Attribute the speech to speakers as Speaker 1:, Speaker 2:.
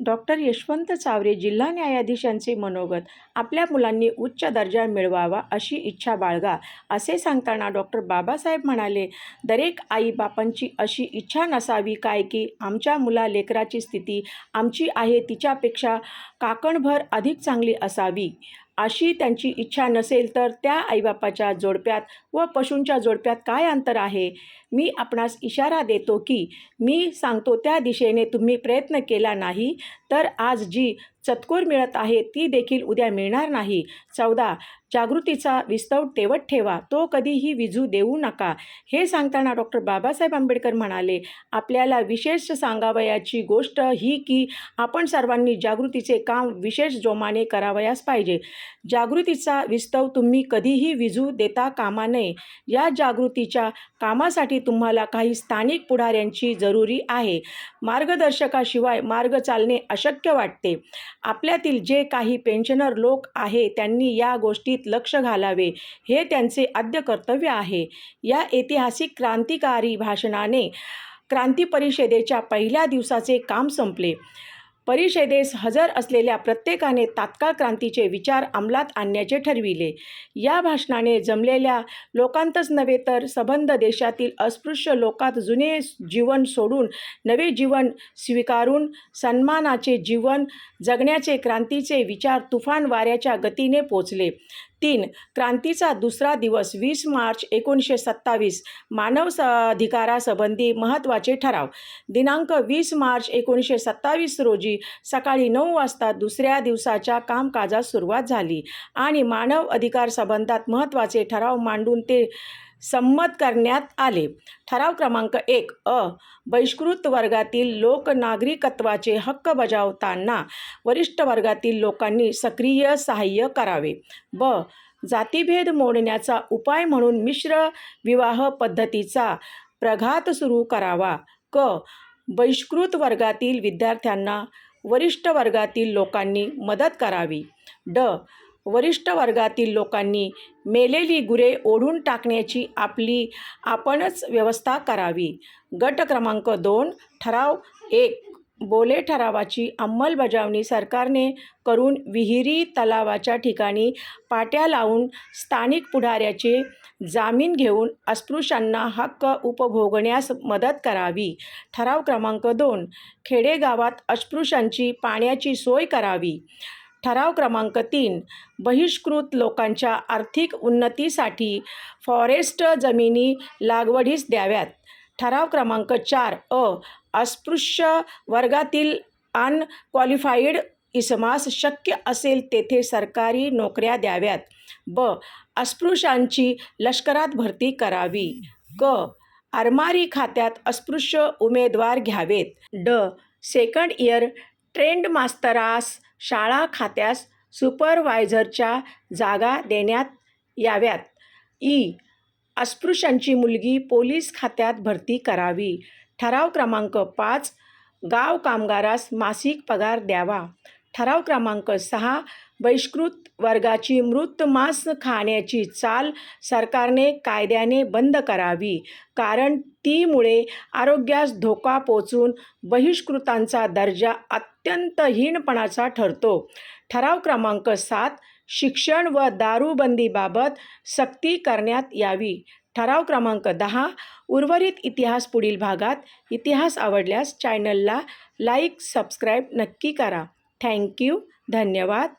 Speaker 1: Doctor Yashwant Chaware जिल्हा न्यायाधीशांचे मनोगत आपल्या मुलांनी उच्च दर्जा मिळवावा अशी इच्छा बाळगा असे सांगताना डॉक्टर बाबासाहेब म्हणाले दरेक आईबापांची अशी इच्छा नसावी काय की आमच्या मुला लेकराची स्थिती आमची आहे तिच्यापेक्षा काकणभर अधिक चांगली असावी. अशी त्यांची इच्छा नसेल तर त्या आईबापाच्या जोडप्यात व पशूंच्या जोडप्यात काय अंतर आहे? मी आपणास इशारा देतो की मी सांगतो त्या दिशेने तुम्ही प्रयत्न केला नाही तर आज जी चतकोर मिळत आहे ती देखील उद्या मिळणार नाही. चौदा जागृतीचा विस्तव तेवत ठेवा तो कधीही विजू देऊ नका. हे सांगताना डॉक्टर बाबासाहेब आंबेडकर म्हणाले आपल्याला विशेष सांगावयाची गोष्ट ही की आपण सर्वांनी जागृतीचे काम विशेष जोमाने करावयास पाहिजे. जागृतीचा विस्तव तुम्ही कधीही विजू देता कामा नये. या जागृतीच्या कामासाठी तुम्हाला काही स्थानिक पुढाऱ्यांची जरुरी आहे. मार्गदर्शकाशिवाय मार्ग चालणे अशक्य वाटते. आपल्यातील जे काही पेन्शनर लोक आहे त्यांनी या गोष्टीत लक्ष घालावे. हे त्यांचे आद्य कर्तव्य आहे. या ऐतिहासिक क्रांतिकारी भाषणाने क्रांती परिषदेच्या पहिल्या दिवसाचे काम संपले. परिषदेस हजर असलेल्या प्रत्येकाने तात्काळ क्रांतीचे विचार अंमलात आणण्याचे ठरविले. या भाषणाने जमलेल्या लोकांतच नव्हे तर सबंध देशातील अस्पृश्य लोकात जुने जीवन सोडून नवे जीवन स्वीकारून सन्मानाचे जीवन जगण्याचे क्रांतीचे विचार तुफान वाऱ्याच्या गतीने पोचले. तीन. क्रांतीचा दुसरा दिवस वीस मार्च एकोणीसशे सत्तावीस. मानव स अधिकारासंबंधी महत्त्वाचे ठराव. दिनांक वीस मार्च एकोणीसशे सत्तावीस रोजी सकाळी नऊ वाजता दुसऱ्या दिवसाच्या कामकाजास सुरुवात झाली आणि मानव अधिकार संबंधात महत्त्वाचे ठराव मांडून ते संमत करण्यात आले. ठराव क्रमांक एक अ बहिष्कृत वर्गातील लोक नागरिकत्वाचे हक्क बजावताना वरिष्ठ वर्गातील लोकांनी सक्रिय सहाय्य करावे. ब जातीभेद मोडण्याचा उपाय म्हणून मिश्र विवाह पद्धतीचा प्रघात सुरू करावा. क बहिष्कृत वर्गातील विद्यार्थ्यांना वरिष्ठ वर्गातील लोकांनी मदत करावी. ड वरिष्ठ वर्गातील लोकांनी मेलेली गुरे ओढून टाकण्याची आपली आपणच व्यवस्था करावी. गट क्रमांक दोन ठराव एक बोले ठरावाची अंमलबजावणी सरकारने करून विहिरी तलावाच्या ठिकाणी पाट्या लावून स्थानिक पुढाऱ्याचे जामीन घेऊन अस्पृश्यांना हक्क उपभोगण्यास मदत करावी. ठराव क्रमांक दोन खेडेगावात अस्पृश्यांची पाण्याची सोय करावी. ठराव क्रमांक तीन बहिष्कृत लोकांच्या आर्थिक उन्नतीसाठी फॉरेस्ट जमिनी लागवडीस द्याव्यात. ठराव क्रमांक चार अ अस्पृश्य वर्गातील अनक्वालिफाईड इसमास शक्य असेल तेथे सरकारी नोकऱ्या द्याव्यात. ब अस्पृश्यांची लष्करात भरती करावी. क आरमारी खात्यात अस्पृश्य उमेदवार घ्यावेत. ड सेकंड इयर ट्रेंड मास्तरास शाळा खात्यास सुपरवायझरच्या जागा देण्यात याव्यात. ई. अस्पृश्यांची मुलगी पोलीस खात्यात भरती करावी. ठराव क्रमांक पाच. गाव कामगारास मासिक पगार द्यावा. ठराव क्रमांक सहा बहिष्कृत वर्गाची मृत मांस खाण्याची चाल सरकारने कायद्याने बंद करावी. कारण तीमुळे आरोग्यास धोका पोचून बहिष्कृतांचा दर्जा अत्यंत हीनपणाचा ठरतो. ठराव क्रमांक सात शिक्षण व दारूबंदीबाबत सक्ती करण्यात यावी. ठराव क्रमांक दहा उर्वरित इतिहास पुढील भागात. इतिहास आवडल्यास चॅनलला लाईक सबस्क्राईब नक्की करा. थँक्यू धन्यवाद.